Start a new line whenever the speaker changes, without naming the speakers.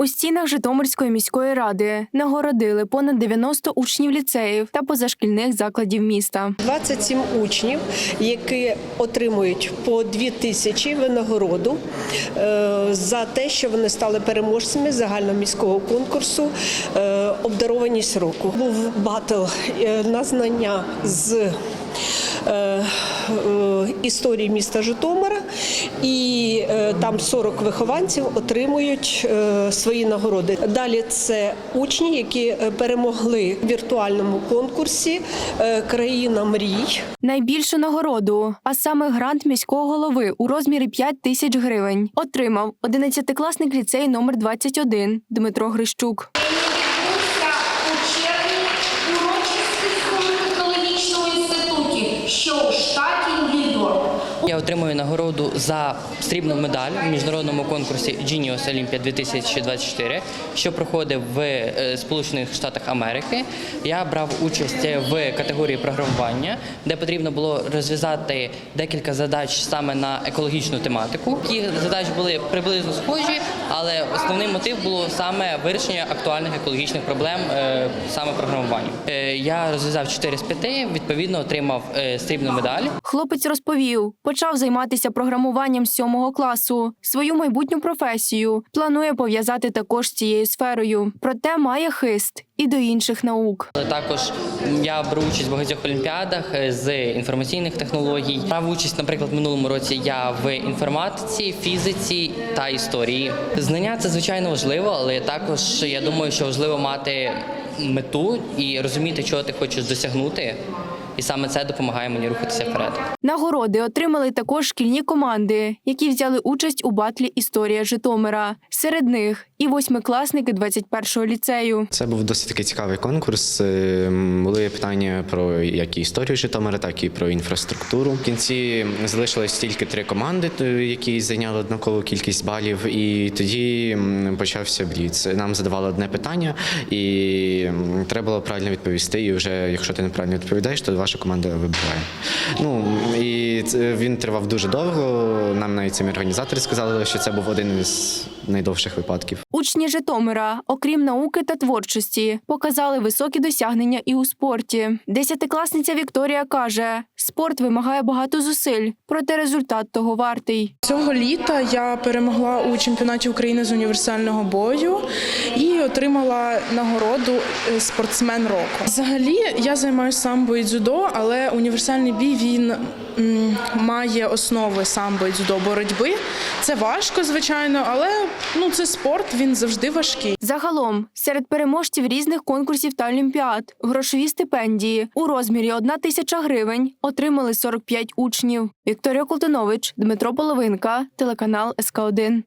У стінах Житомирської міської ради нагородили понад 90 учнів ліцеїв та позашкільних закладів міста.
27 учнів, які отримують по 2 тисячі винагороду е, за те, що вони стали переможцями загальноміського конкурсу е, Обдарованість року. Був батл е, на знання з історії міста Житомира, і е, там 40 вихованців отримують е, свої нагороди. Далі це учні, які е, перемогли в віртуальному конкурсі е, Країна мрій.
Найбільшу нагороду, а саме грант міського голови у розмірі 5 тисяч гривень, отримав 11-класник ліцею номер 21 Дмитро Грищук.
Я отримую нагороду за срібну медаль в міжнародному конкурсі Genius Olympia 2024, що проходив в е, Сполучених Штатах Америки. Я брав участь в категорії програмування, де потрібно було розв'язати декілька задач саме на екологічну тематику. Ті задачі були приблизно схожі, але основний мотив було саме вирішення актуальних екологічних проблем е, саме програмування. Е, Я розв'язав 4 з 5, відповідно отримав срібну медаль.
Хлопець розповів, почав займатися програмуванням з сьомого класу. Свою майбутню професію планує пов'язати також з цією сферою. Проте має хист і до інших наук.
Також я беру участь в багатьох олімпіадах е, з інформаційних технологій. Брав участь, наприклад, в минулому році я в інформатиці, фізиці та історії. Знання це звичайно важливо, але також я думаю, що важливо мати мету і розуміти, чого ти хочеш досягнути. І саме це допомагає мені рухатися вперед.
Нагороди отримали також шкільні команди, які взяли участь у батлі Історія Житомира. Серед них і восьмикласники 21-го ліцею.
Це був досить такий цікавий конкурс. Е, Були питання про як і історію Житомира, так і про інфраструктуру. В кінці залишилось тільки три команди, які зайняли однакову кількість балів. І тоді почався бліц. Нам задавали одне питання, і треба було правильно відповісти. І вже якщо ти неправильно відповідаєш, то ваша команда вибиває. Ну і він тривав дуже довго. Нам навіть самі організатори сказали, що це був один із найдовших випадків.
Учні Житомира, окрім науки та творчості, показали високі досягнення і у спорті. Десятикласниця Вікторія каже: спорт вимагає багато зусиль, проте результат того вартий.
Цього літа я перемогла у чемпіонаті України з універсального бою і отримала нагороду е, спортсмен року. Взагалі я займаюся самбо і дзюдо, але універсальний бій він має основи самбо і дзюдо боротьби. Це важко, звичайно, але ну це спорт, він завжди важкий.
Загалом, серед переможців різних конкурсів та олімпіад, грошові стипендії у розмірі 1 тисяча гривень отримали 45 учнів. Вікторія Колтунович, Дмитро Половинка, телеканал СК 1